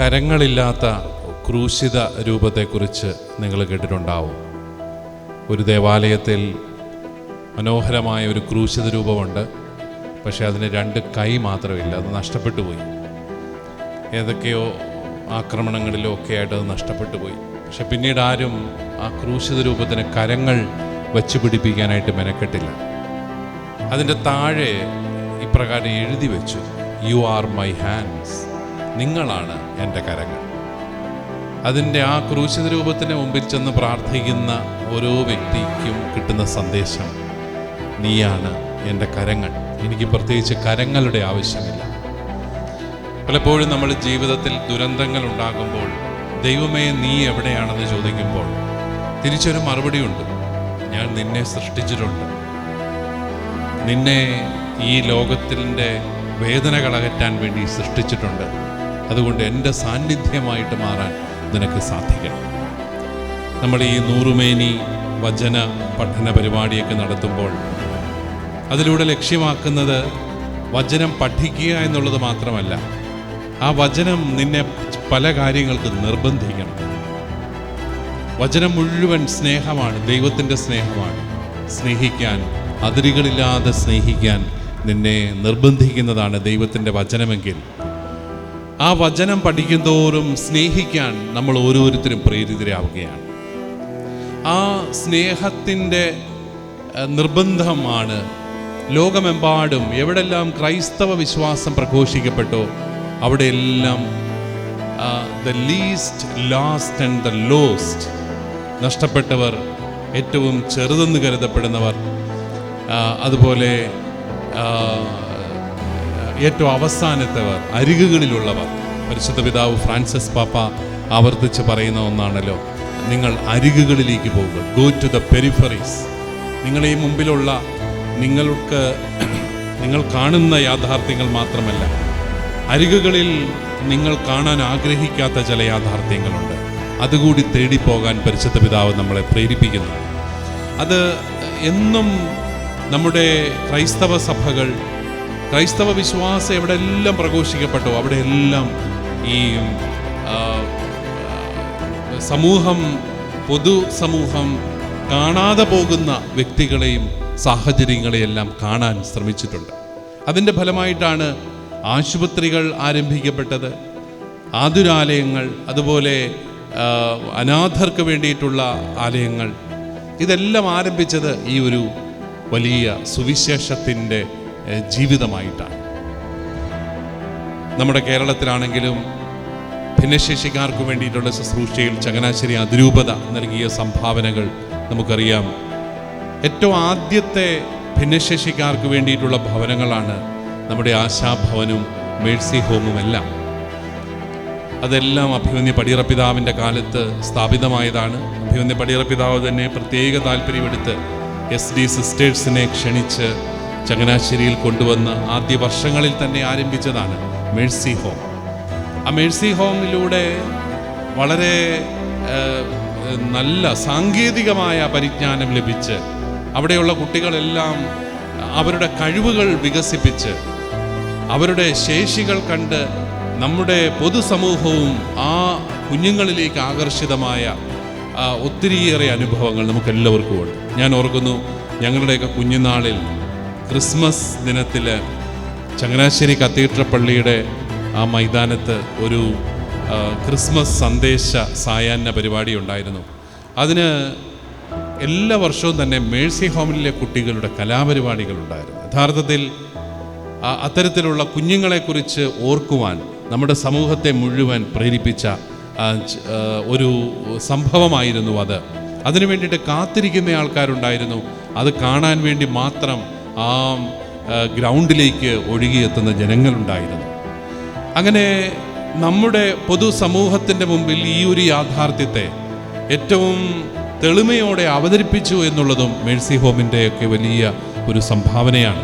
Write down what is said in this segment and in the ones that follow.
കരങ്ങളില്ലാത്ത ക്രൂശിത രൂപത്തെക്കുറിച്ച് നിങ്ങൾ കേട്ടിട്ടുണ്ടാവും. ഒരു ദേവാലയത്തിൽ മനോഹരമായ ഒരു ക്രൂശിത രൂപമുണ്ട്. പക്ഷേ അതിന് രണ്ട് കൈ മാത്രമില്ല. അത് നഷ്ടപ്പെട്ടു പോയി. ഏതൊക്കെയോ ആക്രമണങ്ങളിലോ ഒക്കെ ആയിട്ട് അത് നഷ്ടപ്പെട്ടു പോയി. പക്ഷെ പിന്നീട് ആരും ആ ക്രൂശിത രൂപത്തിന് കരങ്ങൾ വെച്ച് പിടിപ്പിക്കാനായിട്ട് മെനക്കെട്ടില്ല. അതിന്റെ താഴെ ഇപ്രകാരം എഴുതി വെച്ചു യു ആർ മൈ ഹാൻഡ്സ് നിങ്ങളാണ് എന്റെ കരങ്ങൾ. അതിന്റെ ആ ക്രൂശിത രൂപത്തിന് മുമ്പിൽ ചെന്ന് പ്രാർത്ഥിക്കുന്ന ഓരോ വ്യക്തിക്കും കിട്ടുന്ന സന്ദേശം നീയാണ് എന്റെ കരങ്ങൾ. എനിക്ക് പ്രത്യേകിച്ച് കരങ്ങളുടെ ആവശ്യമില്ല. പലപ്പോഴും നമ്മൾ ജീവിതത്തിൽ ദുരന്തങ്ങൾ ഉണ്ടാകുമ്പോൾ ദൈവമേ നീ എവിടെയാണെന്ന് ചോദിക്കുമ്പോൾ തിരിച്ചൊരു മറുപടിയുണ്ട്. ഞാൻ നിന്നെ സൃഷ്ടിച്ചിട്ടുണ്ട്. നിന്നെ ഈ ലോകത്തിന്റെ വേദനകൾ അകറ്റാൻ വേണ്ടി സൃഷ്ടിച്ചിട്ടുണ്ട്. അതുകൊണ്ട് എന്റെ സാന്നിധ്യമായിട്ട് മാറാൻ നിനക്ക് സാധിക്കണം. നമ്മൾ ഈ നൂറുമേനി വചന പഠന പരിപാടിയൊക്കെ നടത്തുമ്പോൾ അതിലൂടെ ലക്ഷ്യമാക്കുന്നത് വചനം പഠിക്കുക എന്നുള്ളത് മാത്രമല്ല ആ വചനം നിന്നെ പല കാര്യങ്ങൾക്ക് നിർബന്ധിക്കണം. വചനം മുഴുവൻ സ്നേഹമാണ് ദൈവത്തിന്റെ സ്നേഹമാണ്. സ്നേഹിക്കാൻ അതിരുകളില്ലാതെ സ്നേഹിക്കാൻ നിന്നെ നിർബന്ധിക്കുന്നതാണ് ദൈവത്തിന്റെ വചനമെങ്കിൽ ആ വചനം പഠിക്കുന്തോറും സ്നേഹിക്കാൻ നമ്മൾ ഓരോരുത്തരും പ്രേരിതരാവുകയാണ്. ആ സ്നേഹത്തിന്റെ നിർബന്ധമാണ്. ലോകമെമ്പാടും എവിടെല്ലാം ക്രൈസ്തവ വിശ്വാസം പ്രഘോഷിക്കപ്പെട്ടോ അവിടെയെല്ലാം the least last and the lost നഷ്ടപ്പെട്ടവർ ഏറ്റവും ചെറുതെന്ന് കരുതപ്പെടുന്നവർ അതുപോലെ ഏറ്റവും അവസാനത്തവർ അരികുകളിലുള്ളവർ. പരിശുദ്ധ പിതാവ് ഫ്രാൻസിസ് പാപ്പ ആവർത്തിച്ച് പറയുന്ന ഒന്നാണല്ലോ നിങ്ങൾ അരികുകളിലേക്ക് പോവുക ഗോ ടു ദ പെരിഫറീസ് നിങ്ങളെ മുമ്പിലുള്ള നിങ്ങൾക്ക് നിങ്ങൾ കാണുന്ന യാഥാർത്ഥ്യങ്ങൾ മാത്രമല്ല അരികുകളിൽ നിങ്ങൾ കാണാൻ ആഗ്രഹിക്കാത്ത ചില യാഥാർത്ഥ്യങ്ങളുണ്ട്. അതുകൂടി തേടിപ്പോകാൻ പരിശുദ്ധ പിതാവ് നമ്മളെ പ്രേരിപ്പിക്കുന്നു. അത് എന്നും നമ്മുടെ ക്രൈസ്തവ സഭകൾ ക്രൈസ്തവ വിശ്വാസം പ്രഘോഷിക്കപ്പെട്ടു അവിടെ എല്ലാം ഈ സമൂഹം പൊതു സമൂഹം കാണാതെ പോകുന്ന വ്യക്തികളെയും സാഹചര്യങ്ങളെയെല്ലാം കാണാൻ ശ്രമിച്ചിട്ടുണ്ട്. അതിന്റെ ഫലമായിട്ടാണ് ആശുപത്രികൾ ആരംഭിക്കപ്പെട്ടത് ആതുരാലയങ്ങൾ അതുപോലെ അനാഥർക്ക് വേണ്ടിയിട്ടുള്ള ആലയങ്ങൾ. ഇതെല്ലാം ആരംഭിച്ചത് ഈ ഒരു വലിയ സുവിശേഷത്തിന്റെ ജീവിതമായിട്ടാണ്. നമ്മുടെ കേരളത്തിലാണെങ്കിലും ഭിന്നശേഷിക്കാർക്ക് വേണ്ടിയിട്ടുള്ള ശുശ്രൂഷയിൽ ചങ്ങനാശ്ശേരി അതിരൂപത നൽകിയ സംഭാവനകൾ നമുക്കറിയാം. ഏറ്റവും ആദ്യത്തെ ഭിന്നശേഷിക്കാർക്ക് വേണ്ടിയിട്ടുള്ള ഭവനങ്ങളാണ് നമ്മുടെ ആശാഭവനും മേഴ്സി ഹോമും എല്ലാം. അതെല്ലാം അഭിമന്യ പടിയറപ്പിതാവിന്റെ കാലത്ത് സ്ഥാപിതമായതാണ്. അഭിമന്യ പടിയറപ്പിതാവ് തന്നെ പ്രത്യേക താല്പര്യമെടുത്ത് എസ് ഡി സിസ്റ്റേഴ്സിനെ ക്ഷണിച്ച് ചങ്ങനാശ്ശേരിയിൽ കൊണ്ടുവന്ന് ആദ്യ വർഷങ്ങളിൽ തന്നെ ആരംഭിച്ചതാണ് മേഴ്സി ഹോം. ആ മേഴ്സി ഹോമിലൂടെ വളരെ നല്ല സാങ്കേതികമായ പരിജ്ഞാനം ലഭിച്ച് അവിടെയുള്ള കുട്ടികളെല്ലാം അവരുടെ കഴിവുകൾ വികസിപ്പിച്ച് അവരുടെ ശേഷികൾ കണ്ട് നമ്മുടെ പൊതുസമൂഹവും ആ കുഞ്ഞുങ്ങളിലേക്ക് ആകർഷിതമായ ഒത്തിരിയേറെ അനുഭവങ്ങൾ നമുക്കെല്ലാവർക്കും ഉണ്ട്. ഞാൻ ഓർക്കുന്നു ഞങ്ങളുടെയൊക്കെ കുഞ്ഞുനാളിൽ ക്രിസ്മസ് ദിനത്തിൽ ചങ്ങനാശ്ശേരി കത്തീഡ്രൽ പള്ളിയുടെ ആ മൈതാനത്ത് ഒരു ക്രിസ്മസ് സന്ദേശ സായാഹ്ന പരിപാടി ഉണ്ടായിരുന്നു. അതിന് എല്ലാ വർഷവും തന്നെ മേഴ്സി ഹോമിലെ കുട്ടികളുടെ കലാപരിപാടികൾ ഉണ്ടായിരുന്നു. യഥാർത്ഥത്തിൽ അത്തരത്തിലുള്ള കുഞ്ഞുങ്ങളെക്കുറിച്ച് ഓർക്കുവാൻ നമ്മുടെ സമൂഹത്തെ മുഴുവൻ പ്രേരിപ്പിച്ച ഒരു സംഭവമായിരുന്നു അത്. അതിനു വേണ്ടിയിട്ട് കാത്തിരിക്കുന്ന ആൾക്കാരുണ്ടായിരുന്നു. അത് കാണാൻ വേണ്ടി മാത്രം ആ ഗ്രൗണ്ടിലേക്ക് ഒഴുകിയെത്തുന്ന ജനങ്ങളുണ്ടായിരുന്നു. അങ്ങനെ നമ്മുടെ പൊതുസമൂഹത്തിന്റെ മുമ്പിൽ ഈ ഒരു യാഥാർത്ഥ്യത്തെ ഏറ്റവും തെളിമയോടെ അവതരിപ്പിച്ചു എന്നുള്ളതും മേഴ്സി ഹോമിന്റെയൊക്കെ വലിയ ഒരു സംഭാവനയാണ്.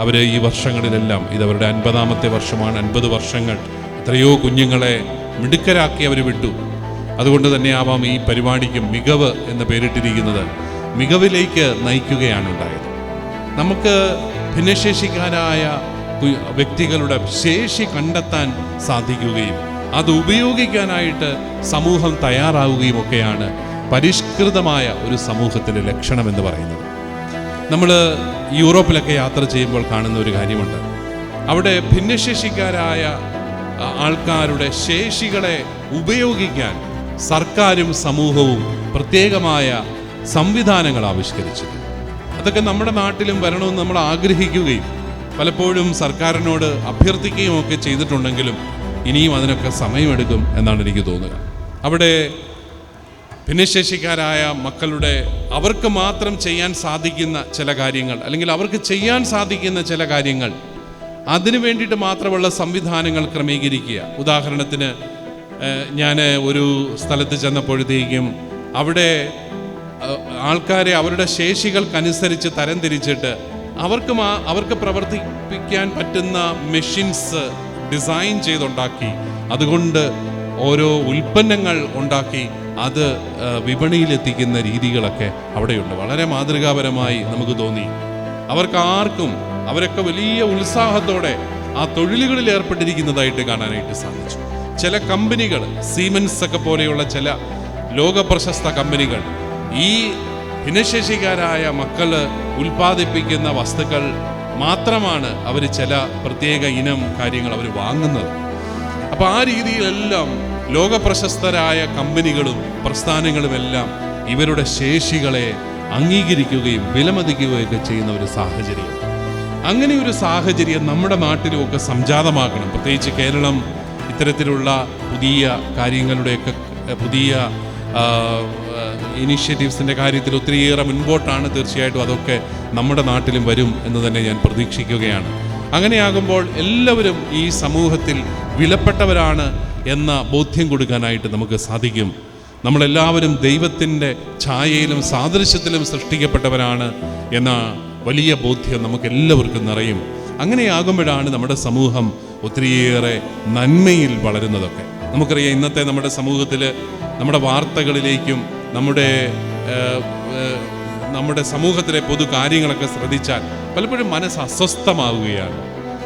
അവർ ഈ വർഷങ്ങളിലെല്ലാം ഇതവരുടെ അൻപതാമത്തെ വർഷമാണ് അൻപത് വർഷങ്ങൾ എത്രയോ കുഞ്ഞുങ്ങളെ മിടുക്കരാക്കി അവർ വിട്ടു. അതുകൊണ്ട് തന്നെ ആവാം ഈ പരിപാടിക്ക് മികവ് എന്ന് പേരിട്ടിരിക്കുന്നത് മികവിലേക്ക് നയിക്കുകയാണ് ഉണ്ടായത് നമുക്ക് ഭിന്നശേഷിക്കാരായ വ്യക്തികളുടെ ശേഷി കണ്ടെത്താൻ സാധിക്കുകയും അത് ഉപയോഗിക്കാനായിട്ട് സമൂഹം തയ്യാറാവുകയും ഒക്കെയാണ് പരിഷ്കൃതമായ ഒരു സമൂഹത്തിന്റെ ലക്ഷണം എന്ന് പറയുന്നത്. നമ്മൾ യൂറോപ്പിലൊക്കെ യാത്ര ചെയ്യുമ്പോൾ കാണുന്ന ഒരു കാര്യമുണ്ട്. അവിടെ ഭിന്നശേഷിക്കാരായ ആൾക്കാരുടെ ശേഷികളെ ഉപയോഗിക്കാൻ സർക്കാരും സമൂഹവും പ്രത്യേകമായ സംവിധാനങ്ങൾ ആവിഷ്കരിച്ചിട്ടുണ്ട്. അതൊക്കെ നമ്മുടെ നാട്ടിലും വരണമെന്ന് നമ്മൾ ആഗ്രഹിക്കുകയും പലപ്പോഴും സർക്കാരിനോട് അഭ്യർത്ഥിക്കുകയും ഒക്കെ ചെയ്തിട്ടുണ്ടെങ്കിലും ഇനിയും അതിനൊക്കെ സമയമെടുക്കും എന്നാണ് എനിക്ക് തോന്നുക. അവിടെ ഭിന്നശേഷിക്കാരായ മക്കളുടെ അവർക്ക് മാത്രം ചെയ്യാൻ സാധിക്കുന്ന ചില കാര്യങ്ങൾ അല്ലെങ്കിൽ അവർക്ക് ചെയ്യാൻ സാധിക്കുന്ന ചില കാര്യങ്ങൾ അതിനു വേണ്ടിയിട്ട് മാത്രമുള്ള സംവിധാനങ്ങൾ ക്രമീകരിക്കുക. ഉദാഹരണത്തിന് ഞാൻ ഒരു സ്ഥലത്ത് ചെന്നപ്പോഴത്തേക്കും അവിടെ ആൾക്കാരെ അവരുടെ ശേഷികൾക്കനുസരിച്ച് തരംതിരിച്ചിട്ട് അവർക്ക് അവർക്ക് പ്രവർത്തിപ്പിക്കാൻ പറ്റുന്ന മെഷീൻസ് ഡിസൈൻ ചെയ്തുണ്ടാക്കി. അതുകൊണ്ട് ഓരോ ഉൽപ്പന്നങ്ങൾ ഉണ്ടാക്കി അത് വിപണിയിലെത്തിക്കുന്ന രീതികളൊക്കെ അവിടെയുണ്ട്. വളരെ മാതൃകാപരമായി നമുക്ക് തോന്നി. അവർക്ക് ആർക്കും അവരൊക്കെ വലിയ ഉത്സാഹത്തോടെ ആ തൊഴിലുകളിൽ ഏർപ്പെട്ടിരിക്കുന്നതായിട്ട് കാണാനായിട്ട് സാധിച്ചു. ചില കമ്പനികൾ സീമെൻസ് ഒക്കെ പോലെയുള്ള ചില ലോക പ്രശസ്ത കമ്പനികൾ ഈ ഭിന്നശേഷിക്കാരായ മക്കൾ ഉൽപ്പാദിപ്പിക്കുന്ന വസ്തുക്കൾ മാത്രമാണ് അവർ ചില പ്രത്യേക ഇനം കാര്യങ്ങൾ അവർ വാങ്ങുന്നത്. അപ്പൊ ആ രീതിയിലെല്ലാം ലോകപ്രശസ്തരായ കമ്പനികളും പ്രസ്ഥാനങ്ങളുമെല്ലാം ഇവരുടെ ശേഷികളെ അംഗീകരിക്കുകയും വിലമതിക്കുകയൊക്കെ ചെയ്യുന്ന ഒരു സാഹചര്യം. അങ്ങനെ ഒരു സാഹചര്യം നമ്മുടെ നാട്ടിലും ഒക്കെ സംജാതമാക്കണം പ്രത്യേകിച്ച് കേരളം ഇത്തരത്തിലുള്ള പുതിയ കാര്യങ്ങളുടെയൊക്കെ പുതിയ ഇനിഷ്യേറ്റീവ്സിന്റെ കാര്യത്തിൽ ഒത്തിരിയേറെ മുൻപോട്ടാണ് തീർച്ചയായിട്ടും അതൊക്കെ നമ്മുടെ നാട്ടിലും വരും എന്ന് തന്നെ ഞാൻ പ്രതീക്ഷിക്കുകയാണ്. അങ്ങനെയാകുമ്പോൾ എല്ലാവരും ഈ സമൂഹത്തിൽ വിലപ്പെട്ടവരാണ് എന്ന ബോധ്യം കൊടുക്കാനായിട്ട് നമുക്ക് സാധിക്കും. നമ്മളെല്ലാവരും ദൈവത്തിന്റെ ഛായയിലും സാദൃശ്യത്തിലും സൃഷ്ടിക്കപ്പെട്ടവരാണ് എന്ന വലിയ ബോധ്യം നമുക്ക് എല്ലാവർക്കും നിറയും. അങ്ങനെയാകുമ്പോഴാണ് നമ്മുടെ സമൂഹം ഒത്തിരിയേറെ നന്മയിൽ വളരുന്നതൊക്കെ. നമുക്കറിയാം ഇന്നത്തെ നമ്മുടെ സമൂഹത്തിൽ നമ്മുടെ വാർത്തകളിലേക്കും നമ്മുടെ നമ്മുടെ സമൂഹത്തിലെ പൊതു കാര്യങ്ങളൊക്കെ ശ്രദ്ധിച്ചാൽ പലപ്പോഴും മനസ്സ് അസ്വസ്ഥമാവുകയാണ്.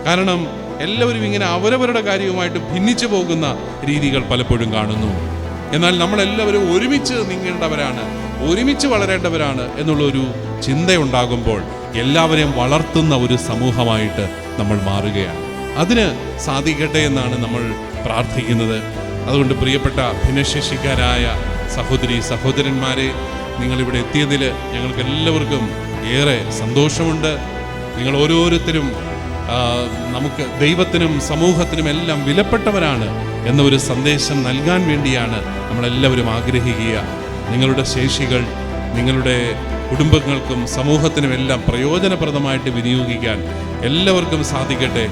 കാരണം എല്ലാവരും ഇങ്ങനെ അവരവരുടെ കാര്യവുമായിട്ട് ഭിന്നിച്ചു പോകുന്ന രീതികൾ പലപ്പോഴും കാണുന്നു. എന്നാൽ നമ്മളെല്ലാവരും ഒരുമിച്ച് നീങ്ങേണ്ടവരാണ് ഒരുമിച്ച് വളരേണ്ടവരാണ് എന്നുള്ളൊരു ചിന്തയുണ്ടാകുമ്പോൾ എല്ലാവരെയും വളർത്തുന്ന ഒരു സമൂഹമായിട്ട് നമ്മൾ മാറുകയാണ്. അതിന് സാധിക്കട്ടെ എന്നാണ് നമ്മൾ പ്രാർത്ഥിക്കുന്നത്. അതുകൊണ്ട് പ്രിയപ്പെട്ട ഭിന്നശേഷിക്കാരായ സഹോദരി സഹോദരന്മാരെ നിങ്ങളിവിടെ എത്തിയതിൽ ഞങ്ങൾക്ക് എല്ലാവർക്കും ഏറെ സന്തോഷമുണ്ട്. നിങ്ങൾ ഓരോരുത്തരും നമുക്ക് ദൈവത്തിനും സമൂഹത്തിനും എല്ലാം വിലപ്പെട്ടവരാണ് എന്ന ഒരു സന്ദേശം നൽകാൻ വേണ്ടിയാണ് നമ്മളെല്ലാവരും ആഗ്രഹിക്കുക. നിങ്ങളുടെ ശേഷികൾ നിങ്ങളുടെ കുടുംബങ്ങൾക്കും സമൂഹത്തിനും എല്ലാം പ്രയോജനപ്രദമായിട്ട് വിനിയോഗിക്കാൻ എല്ലാവർക്കും സാധിക്കട്ടെ.